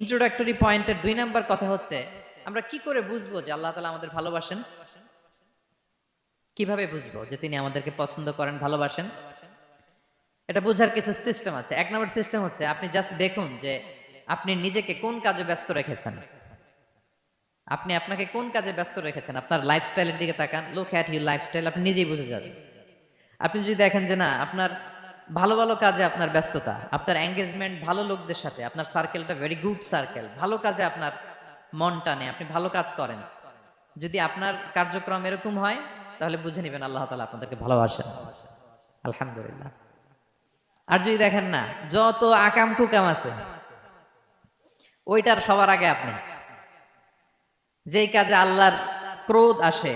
Introductory পয়েন্টের দুই number কথা হচ্ছে, আমরা কি করে বুঝব যে আল্লাহ তালা আমাদের ভালোবাসেন? কীভাবে বুঝব যে তিনি আমাদেরকে পছন্দ করেন, ভালোবাসেন? এটা বোঝার কিছু সিস্টেম আছে। এক নম্বর সিস্টেম হচ্ছে, আপনি জাস্ট দেখুন যে আপনি নিজেকে কোন কাজে ব্যস্ত রেখেছেন? আপনি আপনাকে কোন কাজে ব্যস্ত রেখেছেন? আপনার লাইফস্টাইলের দিকে তাকান লুক অ্যাট ইউর লাইফস্টাইল আপনি নিজেই বুঝে যাবেন। আপনি যদি দেখেন যে না, আপনার ভালো ভালো কাজে আপনার ব্যস্ততা, আপনার এঙ্গেজমেন্ট ভালো লোকদের সাথে, আপনার সার্কেলটা ভেরি গুড সার্কেল ভালো কাজে আপনার মন টানে, আপনি ভালো কাজ করেন। যদি আপনার কার্যক্রম এরকম হয়, তাহলে বুঝে নেবেন আল্লাহ তালা আপনাদেরকে ভালোবাসেন। আলহামদুলিল্লাহ। আর যদি দেখেন না, যত আকাম কুকাম আছে, ওইটার সবার আগে আপনি। যেই কাজে আল্লাহর ক্রোধ আসে,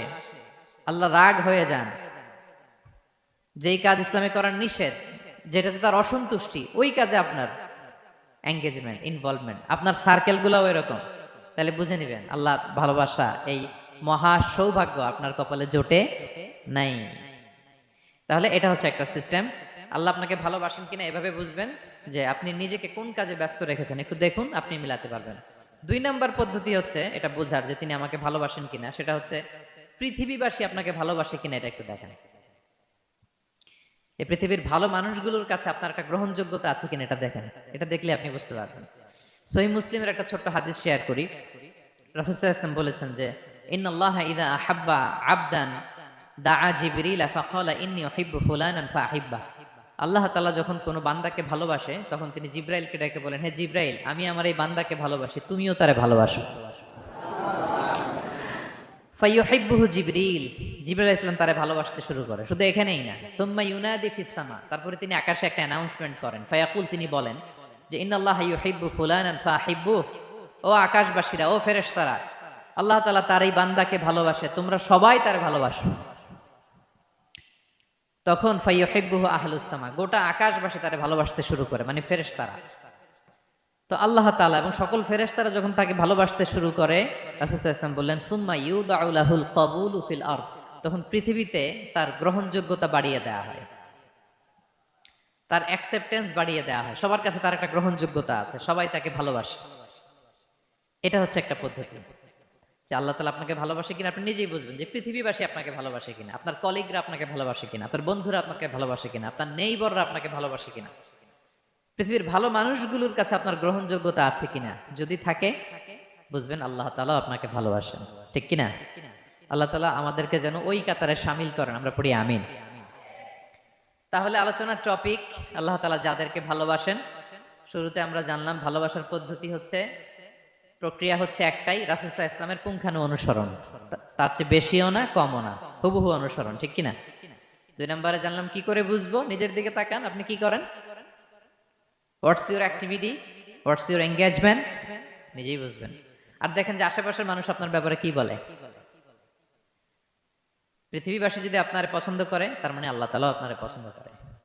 আল্লাহ রাগ হয়ে যান, যেই কাজ ইসলামে করার নিষেধ যেটাতে তার অসন্তুষ্টি, ওই কাজে আপনার এঙ্গেজমেন্ট ইনভলভমেন্ট আপনার সার্কেলগুলোও এরকম। তাহলে বুঝে নেবেন, আল্লাহ ভালোবাসা এই মহা সৌভাগ্য আপনার কপালে জোটে নাই। তাহলে এটা হচ্ছে একটা সিস্টেম আল্লাহ আপনাকে ভালোবাসেন কিনা এভাবে বুঝবেন যে আপনি নিজেকে কোন কাজে ব্যস্ত রেখেছেন, একটু দেখুন, আপনি মিলাতে পারবেন। দুই নাম্বার পদ্ধতি হচ্ছে এটা বোঝার যে তিনি আমাকে ভালোবাসেন কিনা, সেটা হচ্ছে পৃথিবীবাসী আপনাকে ভালোবাসে কিনা, এটা একটু দেখেন। এই পৃথিবীর ভালো মানুষগুলোর কাছে আপনার একটা গ্রহণযোগ্যতা আছে কিনা এটা দেখেন। এটা দেখলে আপনি বুঝতে পারবেন। সহি মুসলিমের একটা ছোট্ট হাদিস শেয়ার করি। রাসুসাহ বলেছেন যে ইদা আহাব্বা আবদান, দাআ জিবরিল, ফাকালা ইন্নী উহিব্বু ফুলানান ফাআহিব্বা আল্লাহ তাআলা যখন কোনো বান্দাকে ভালোবাসে, তখন তিনি জিব্রাইলকে ডেকে বলেন, হে জিব্রাইল, আমি আমার এই বান্দাকে ভালোবাসি, তুমিও তারে ভালোবাসো। ফাইয়ুহিব্বুহু জিবরিল। জিবরাইল ইসলাম তারে ভালোবাসতে শুরু করে। শুধু এখানেই না। সুম্মা ইউনাদি ফিসসামা তারপরে তিনি আকাশে একটা অ্যানাউন্সমেন্ট করেন। ফায়াকুল তিনি বলেন যে, ইন্নাল্লাহ ইউহিব্বু ফুলানান ফাহিব্বু ও আকাশবাসীরা, ও ফেরেশতারা, আল্লাহ তাআলা তার এই বান্দাকে ভালোবাসে। তোমরা সবাই তার ভালোবাসো। তখন ফাইয়ুহিব্বুহু আহলুস সামা, গোটা আকাশবাসী তারে ভালোবাসতে শুরু করে মানে ফেরেশতারা। তো আল্লাহ তাআলা এবং সকল ফেরেশতারা যখন তাকে ভালোবাসতে শুরু করে বললেন, সুম্মা ইউদাউলাহুল কবুলু ফিল আরদ। তখন পৃথিবীতে তার গ্রহণযোগ্যতা বাড়িয়ে দেওয়া হয়। তার অ্যাকসেপ্টেন্স বাড়িয়ে দেওয়া হয়। সবার কাছে তার একটা গ্রহণযোগ্যতা আছে, সবাই তাকে ভালোবাসে। এটা হচ্ছে একটা পদ্ধতি। যে আল্লাহ তালা আপনাকে ভালোবাসে কিনা, আপনি নিজেই বুঝবেন যে পৃথিবীবাসী আপনাকে ভালোবাসে কিনা, আপনার কলিগরা আপনাকে ভালোবাসে কিনা, আপনার বন্ধুরা আপনাকে ভালোবাসে কিনা, আপনার নেইবররা আপনাকে ভালোবাসে কিনা। পৃথিবীর ভালো মানুষগুলোর কাছে আপনার গ্রহণযোগ্যতা আছে কিনা? যদি থাকে, বুঝবেন আল্লাহ তালা আপনাকে ভালোবাসেন। ঠিক কিনা? আল্লাহ তালা আমাদেরকে যেন ওই কাতারে সামিল করেন। আমরা পড়ি আমিন। তাহলে আলোচনার টপিক, আল্লাহ তালা যাদেরকে ভালোবাসেন, শুরুতে আমরা জানলাম ভালোবাসার পদ্ধতি হচ্ছে, প্রক্রিয়া হচ্ছে একটাই রাসুসা ইসলামের পুঙ্খানু অনুসরণ। তার চেয়ে বেশিও না, কমও না। হুবহু অনুসরণ, ঠিক কিনা? দুই নম্বরে জানলাম কি করে বুঝব? নিজের দিকে তাকান, আপনি কি করেন? What's your activity what's your engagement নিজেই বুঝবেন। আর দেখেন যে আশেপাশের মানুষ আপনার ব্যাপারে কি বলে? পৃথিবীবাসী যদি আপনার পছন্দ করে, তার মানে আল্লাহ তালাও আপনার পছন্দ করে।